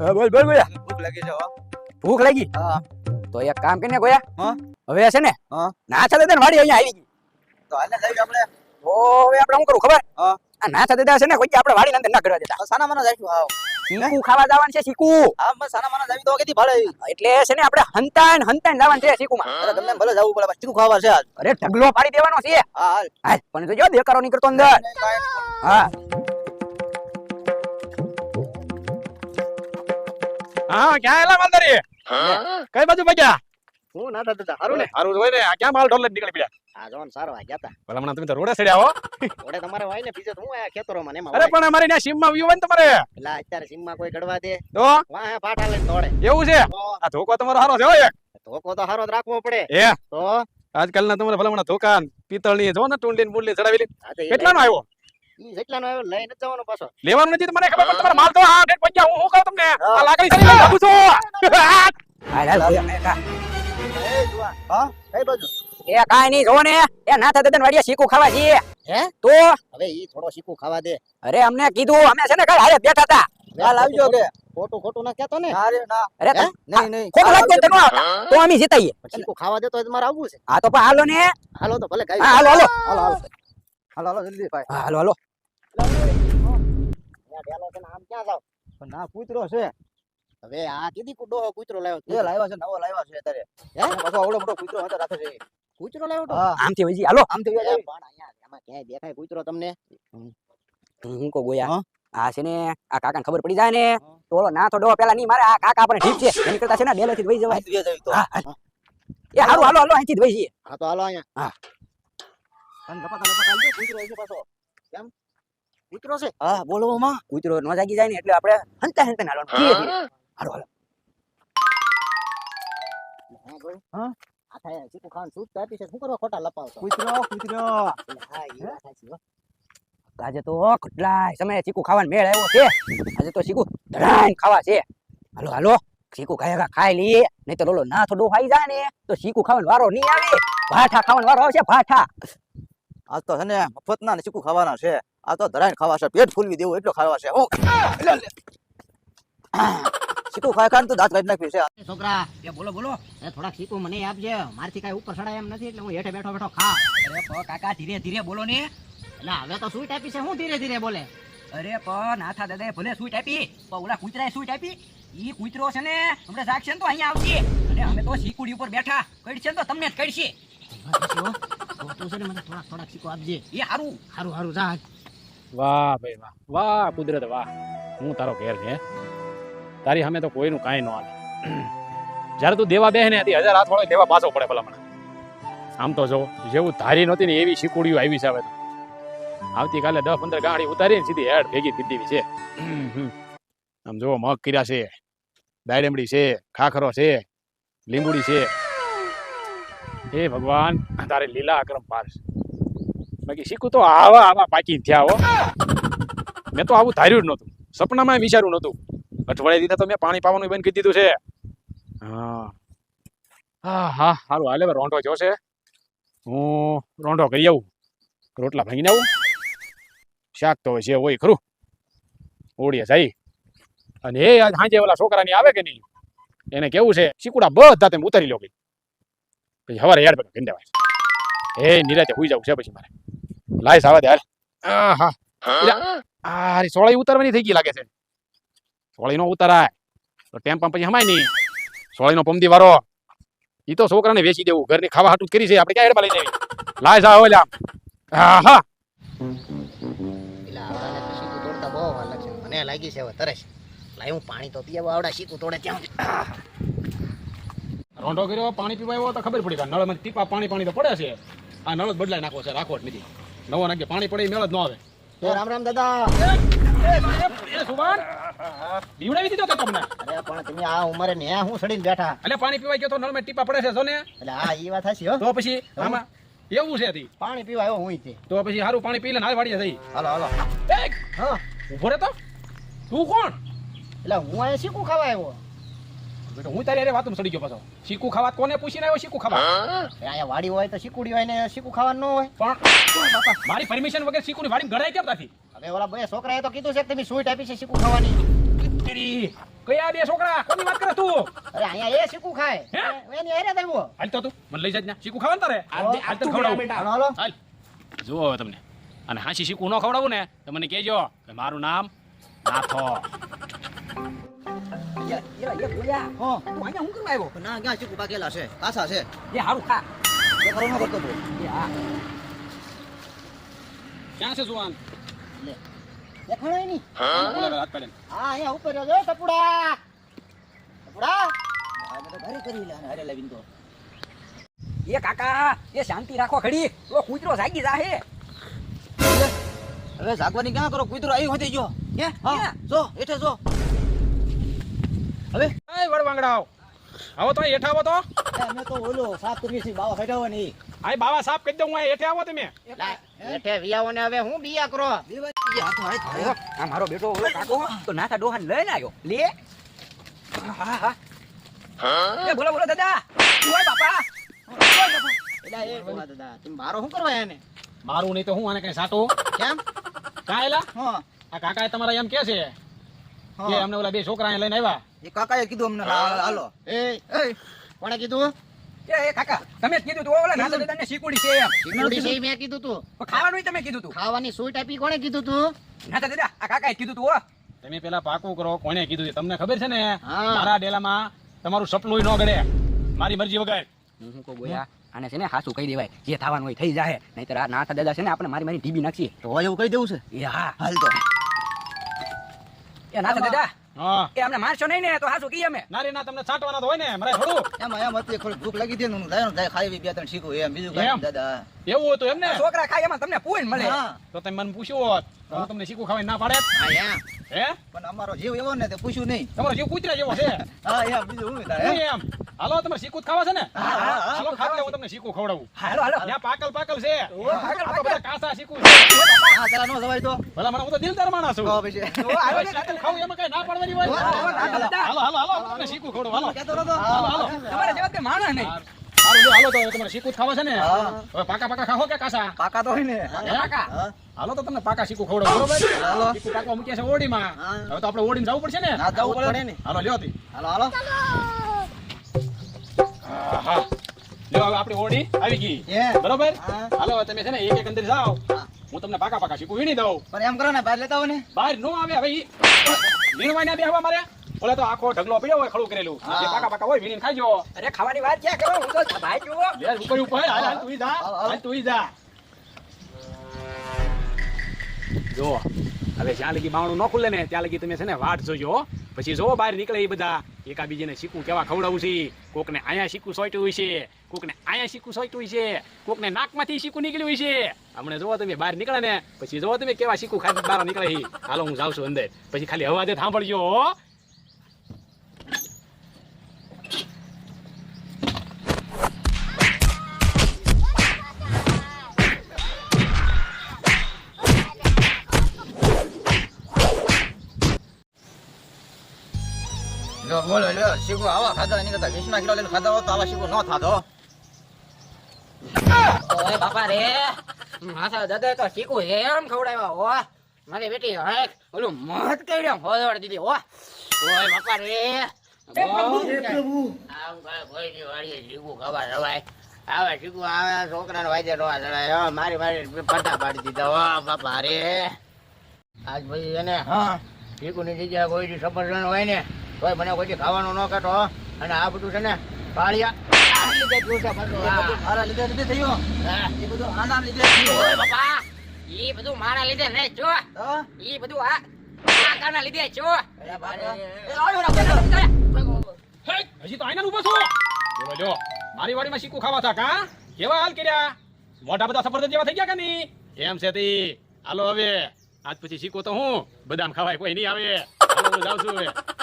હા, બોલ બોલ ગોયા ભૂખ લાગી છે હો. ભૂખ લાગી? હા. તો એક કામ કરીને ગોયા હા? હવે છે ને હા. નાચા દાદા વાડી અહીંયા આવી ગઈ. તો આને જઈએ આપણે ઓ હવે આપણે શું કરું ખબર? હા. આ નાચા દાદા છે ને કોઈ આપણે વાડી અંદર ના કરવા દેતા. સાના માના જાઈશું હાવ. શીકુ ખાવા જવાનું છે શીકુ આ મેં સાના માના જાવી તો કેથી ભાડે એટલે છે ને આપણે હંતાન હંતાન જવાનું છે શીકુમાં અરે તમને ભલે જવું પડે ચીકુ ખાવા છે આજ. અરે ઢગલો પાડી દેવાનો છે. હા હાલ. પણ જો દેકારો નીકળતો અંદર. હા. હા ક્યાં એલા માલધારી કઈ બાજુ ભાગ્યા? હું ના થતા હારું ને. હારું હોય ને. આ ક્યાં માલ ઢોલે નીકળી પડ્યા? આ જોન સારો આ ગયા તા. ભલા મને તમે તો રોડે સડ્યા હો. રોડે તમારે હોય ને બીજે તો હું આ ખેતરોમાં ને એમાં અરે પણ અમારી ને સીમમાં વ્યૂ હોય ને તમારે. એટલે અત્યારે સીમમાં કોઈ ગડવા દે. તો? વાહ પાટા લઈને દોડે. એવું છે? આ ધોકો તમારો સારો છે હો એક. ધોકો તો હારો જ રાખવો પડે. એ તો? આજકાલના તમારે ભલા હમણાં ધોકા પિત્તળની જો ને ટુંડલી બુંડલી ચડાવેલી. કેટલાનો આવ્યો? જેટલાનો આવ્યો લઈને જ જવાનો પાછો. લેવાનું નથી તો મને ખબર પણ તમારે માલ તો હા ડેટ પંજા હું હું કહું તમને. આ લાકડી સરી લઈને આપું છું. હાલ હાલ એ કા- એ જુવાન હા કઈ બાજુ? એ કાંઈ નહીં જોવો ને એ નાથા દાદા વાડીએ શીકુ ખાવા છીએ હે? તો? હવે ઈ થોડો શીકુ ખાવા દે. અરે અમને કીધું અમે છે ને કઈ હારે બેઠા હતા. હાલ આવજો કે ખોટું ખોટું ના કહેતો ને? ના રે ના. અરે? નહીં નહીં. ખોટું હોય તો. તો અમે જીતાઈએ. શીકુ ખાવા દે તો જ મારે આવવું છે. હા તો પણ હાલો ને. હાલો તો ભલે હાલો હાલો. હાલો હાલો. હાલો હાલો જલ્દી ભાઈ. હાલો હાલો. આમ ક્યાં જાવ પણ ના કૂતરો છે. હવે આ કીધી ડોહો કૂતરો લાવ્યો એ લાવ્યો છે નવો લાવ્યો છે અત્યારે. હે? પાછો આવડો મોટો કૂતરો હતો રાખે છે કૂતરો લાવ્યો તો? આમથી વળી હાલો. આમ તો પણ અહીંયા એમાં ક્યાંય દેખાય કૂતરો તમને? હું કો ગોયા. આ છે ને આ કાકાને ખબર પડી જાય ને? તો ઓલો ના તો ડો પેલા નહીં મારે આ કાકા આપણે ઠીક છે. એની કરતા છે ને ડેલેથી થી વહી જવાય. એ હારું હાલો હાલો અહીંથી જ વહી જઈએ. હા તો હાલો અહીંયા. હા. અને ગપાતા કૂતરો છે પાછો. કેમ? કૂતરો છે? હા બોલો માં કૂતરો ન જાગી જાય ને એટલે આપણે હંતા હંતા હાલવાનું ધીરે ધીરે. હાલો હાલો. હા આ થાય ચીકુ ખાવાનું સૂટ તો આપી છે. શું કરવા ખોટા લપાવતો કૂતરો કૂતરો. હા ઈ વાત સાચી હો. આજે તો કેટલાય સમય ચીકુ ખાવાનો મેળ આવ્યો છે. આજે તો ચીકુ ધરાઈને ખાવા છે. હાલો હાલો. ચીકુ ખાયા ખાઈ લઈએ નહીં તો લોલો ના થોડું ખાઈ જાય ને. તો ચીકુ ખાવાનો વારો નહીં આવે. ભાઠા ખાવાનો વારો આવશે ભાઠા. આજ તો છે ને મફતના ને ચીકુ ખાવાના છે. આ તો ધરાઈને ખાવાશે પેટ ફૂલવી દેવું એટલો ખાવાશે હું લે. ખાય ખાય તો દાંત કાઢી નાખ્યું છે. છોકરા એ બોલો બોલો. એ થોડાક શીકુ મને આપજે. મારથી કાંઈ ઉપર ચડાય એમ નથી એટલે હું હેઠે બેઠો બેઠો ખા અરે પ કાકા ધીરે ધીરે બોલો ને. એટલે હવે તો સૂટ આપી છે હું ધીરે ધીરે બોલે. અરે પ નાથા દાદાએ ભલે સુઈટ આપી પણ ઓલા કૂતરાએ સુઈટ આપી. ઈ કૂતરો છે ને હમણાં જાગશે ને તો અહીંયા આવશે. અને અમે તો શીકુડી ઉપર બેઠા. કડશે ને તો તમને જ કડશે તું છે ને મને થોડાક થોડાક શીખો આપજે. એ સારું સારું સારું જા. વાહ ભાઈ વાહ. વાહ, કુદરત, વાહ. હું તારો ઘેર છે તારી સામે તો કોઈનું કાંઈ ન આવે જ્યારે તું દેવા બેહે ને હતી હજાર હાથ વાળો દેવા પાછો પડે ભલા મને આમ તો જો, જેવું ધારી નહોતી ને એવી શીકુડીઓ આવી છે હવે તો. આવતીકાલે દસ પંદર ગાડી ઉતારી ને સીધી હેડ ભેગી દીધી છે. આમ જો, મગ કર્યા છે દાયડેમડી છે, ખાખરો છે, લીંબુડી છે. હે ભગવાન, તારે લીલા અક્રમ પાર બાકી શીખું તો આવા આવા પાકી થયા હો. મેં તો આવું ધાર્યું જ નહોતું. સપનામાં વિચાર્યું નહોતું. અઠવાડિયા દીધા તો મેં પાણી પાવાનું બંધ કરી દીધું છે. હા. હા હા સારું હાલે રોંઢો જો છે. હું રોંઢો કરી આવું. રોટલા ભાંગીને આવું. શાક તો છે હોય ખરું. ઓળીએ જાય અને એ આજ સાંજે ઓલા છોકરાની આવે કે નહીં? એને કેવું છે? શીકુડા બધા તમે ઉતારી લો કઈ પછી હવારે યાર ભેગા કરી દેવાય. એ નિરાતે હોઈ જવું છે પછી મારે. લાય સાવા દે હાલ. આહા. આ રી સોળી ઉતારવાની થઈ ગઈ લાગે છે. સોળાઈ નો ઉતારાય. તો ટેમ્પા પછી હમાય નહીં. સોળાઈ નો પમદી વારો. એ તો છોકરાને વેચી દેવું. ઘરની ખાવા હાટું કરી છે. આપણે ક્યાં હેડમાં લઈ જવી લાય જા ઓલા લાગશે. મને લાગી છે હવે તરસ. લાય હું પાણી તો પીવા આવડા શીકુ તોડે ત્યાં. રોંઢો કર્યો પાણી પીવા આવ્યો તો ખબર પડી નળમાં ટીપા પાણી પાણી તો પડે છે. આ નળ જ બદલાઈ નાખો છે. રાખો જ નથી. નવો નાખે પાણી પડે મેળ જ ન આવે. એ રામ રામ દાદા. બીવડાવી દીધો કે તમને? અરે પણ તમે આ ઉંમરે ને હું સડીને બેઠા? એટલે પાણી પીવાય ગયો તો નળમાં ટીપા પડે છે જો ને એટલે હા એ વાત હશે તો પછી આમાં એવું છે તી પાણી પીવા આવ્યો હું તે તો પછી સારું પાણી પી લે હાલ વાડીએ થઈ હાલો હાલો. એક. હા. ઊભો રે તો તું કોણ? એટલે હું અહીંયા શીખું ખાવા આવ્યો. બેટો હું તારી અરે વાતમાં સડી ગયો પાછો. શીકુ ખાવા કોને પૂછીને આવ્યો? શીકુ ખાવા. અહીંયા વાડી હોય તો શીકુડી હોય ને શીકુ ખાવાનું ન હોય. પણ મારી પરમિશન વગર શીકુની વાડી ગળાઈ કેમ નથી હવે ઓલા બે છોકરાએ તો કીધું છે કે તમે સ્વીટ આપી છે શીકુ ખાવાની. કયા બે છોકરા? કોની વાત કરે તું? અરે અહીંયા એ શીકુ ખાય. હે? એની હારે દેવો હાલ તો તું મને લઈ જાય શીકુ ખાવાનું તારે? હાલ, તો ખવડાવ. હાલો, હાલો. જુઓ હવે તમને. અને હાંસી શીખું ન ખવડાવું ને તો મને કહેજો કે મારું નામ નાથો. યે યે યે બોલ્યા હા. તું અહીંયા હું કરવા આવ્યો ના ક્યાં ચીકુ પાકેલા છે કાસા છે એ હારું ખા એ ખરો ન કરતો એ હા ક્યાં છે જુવાન દેખાણો એની? બોલે હાથ પાડીને હા અહીંયા ઉપર જો ટપુડા ટપુડા આ તો ઘરે કરી લે અને હારે તો એ કાકા એ શાંતિ રાખો ખડી તો કૂતરો જાગી જાહે હવે જાગવાની ક્યાં કરો? કૂતરો આવી હતી જો હે હા જો એઠે જો. હવે એ વડવાંગડાઓ આવો તો હેઠ આવો તો. અમે તો ઓલો સાફ કરીએ છીએ બાવા હટાવવાની આય બાવા સાફ કરી દઉં હું હેઠે આવો તમે. હેઠે વિયાઓને હવે હું બિયા કરો. આ મારો બેટો ઓલો કાકો. તો નાથા ડોહાન લઈને આવ્યો. લે. હા હા. એ બોલો બોલો દાદા. ઓય બાપા? એલા એ ડોહા દાદા તમે મારો શું કરવા એને મારું નહીં તો હું આને કઈ સાટું? કેમ? કાયલા હા. આ કાકા તમારા એમ કે છે કે હા અમને ઓલા બે છોકરા લઈને આવ્યા. એ કાકાએ કીધું અમને હાલો. એ એ કોણે કીધું? એ એ કાકા તમે કીધું તું ઓલા નાથા દાદાને શીકુડી છે એમ. શીખુડી છે મેં કીધું તું. ખાવાનું તમે કીધું તું. ખાવાની સૂટ આપી કોણે કીધું તું? નાથા દાદા આ કાકાએ કીધું તું તમે પેલા પાકું કરો કોને કીધું તમને ખબર છે ને. મારા ડેલામાં તમારું સપલું ન ગળે. મારી મરજી વગર હું કહું બોયા? આને છે ને હાસું કહી દેવાય. જે થવાનું હોય થઈ જાય નહીતર આ નાથા દાદા છે ને આપણે મારી મારી ટીબી નાખીએ. તો એવું કહી દેવું છે? એ હા હાલ તો. એ નાથા દાદા હા. એ અમને મારશો નહીં ને તો હાસુ કહીએ અમે? ના રે ના તમને છાંટવાના તો હોય ને મારે થોડું. એમ એમ હતી થોડી ભૂખ લાગી હતી ને હું જાય જાય ખાઈ બે ત્રણ શીખું એમ બીજું કાંઈ દાદા. એવું હતું એમ ને છોકરા ખાય એમાં તમને પૂન મળે. તો તમે મને પૂછ્યું હોત હું તમને શીખું ખાવા ના પાડે? હા એમ. હે? પણ અમારો જીવ એવો ને તે પૂછ્યું નહીં. તમારો જીવ કૂતરા જેવો છે. હા એમ બીજું હું એમ? હાલો તમારે શીખું ખાવા છે ને? હા, હા, હા, હાલો ખાટલે હું તમને શીખું ખવડાવું. હાલો હાલો. ત્યાં પાકલ પાકલ છે. બધા કાસા શીખું છે. હા તારા નો જવાય તો. ભલા મને હું તો દિલદાર માણસ છું. તો પછી. તો હાલો ને, શીખું ખાવું એમાં કઈ ના પાડવાની હોય. હાલો, હાલો, હાલો તમને શીખું ખવડાવું. હાલો. કહેતો નતો? હાલો હાલો. તમારા જેવા કે માણસ નહીં. હાલો તો તમારે શીખું ખાવા છે ને. હા. હવે પાકા પાકા ખાઓ કે કાસા? પાકા તો હોય ને. હે? હાલો તો તમને પાકા શીખું ખવડો બરોબર. હાલો. શીખું પાકવા મૂક્યા છે ઓડીમાં. હવે તો આપણે ઓડીમાં જવું પડશે ને? ના જવું પડે ને? હાલો લ્યો હાલો હાલો. હવે આપણી ઓડી આવી ગઈ. બરોબર? હા. હાલો તમે છે ને એક એક અંદર જાઓ. હું. તમને પાકા પાકા શીખું વીણી દઉં. પણ એમ કરો ને બહાર લેતા ને. બહાર નો આવે હવે ઈ વીણવાય ના બેહવા મારે. ઓલે તો આખો ઢગલો પડ્યો હોય ખડું કરેલું. જે પાકા પાકા હોય વીણીને ખાઈજો અરે ખાવાની વાત ક્યાં કરો? હું તો ભાઈ જુઓ લે ઉપર ઉપર. હાલ હાલ તું જા. હાલ તું જા. જો હવે જ્યાં લગી બાવણું ન ખુલે ને, ત્યાં લગી તમે છે ને વાટ જોજો પછી જો બહાર નીકળે એ બધા. એકાબીજીને શીખવું કેવા ખવડાવું છે કોકને અહીંયા શીખવું સોટ્યું છે, કોકને અહીંયા શીખવું સોટ્યું છે, કોકને નાકમાંથી શીખવું નીકળ્યું હોય છે. હમણાં જોવો તમે બહાર નીકળે ને, પછી જોવો તમે કેવા શીખવું ખાઈ બહાર નીકળે હાલો હું જાઉં છું અંદર. પછી ખાલી અવાજે સાંભળજો લો બોલો લો શીખું આવા ખાધા એની કરતા વીસના કિલો લઈને ખાધા હોત તો આવા શીખો ન થાતો ઓય બાપા રે માથા દાદા તો શીખું એમ ખવડાવ્યા હો. મારી બેટી હે ઓલું મત કર્યો હોદવડ દીધી હો. ઓય બાપા રે. આમ કાંઈ કોઈની વાડીએ શીખું ખાવા જવાય આવે શીખું આવે છોકરાને વાજે નો ચડાય હા. મારી મારી પડતા પાડી દીધા હો બાપા રે. આજ પછી એને હા શીખુની જગ્યા કોઈ સફરજન હોય ને તોય મને કોઈ ખાવાનું ન કહેતો અને આ બધું છે ને પાળિયા. આ લીધે જ જોશે બધું. હા. મારા લીધે લીધે થયું. એ બધું આના લીધે થયું. ઓય બાપા. ઈ બધું મારા લીધે નહીં જો. ઈ બધું આ લીધે જો. હજી તો આઈના ઊભો છો. બોલો મારી વાડીમાં ખાવા થા કા કેવા હાલ કર્યા? મોટા બધા સફરજન જેવા થઈ ગયા કે નહીં? એમ છે તી? હાલો હવે. આજ પછી શીખો તો હું. બદામ ખાવાય કોઈ નહીં આવે. જાઉં છું હવે.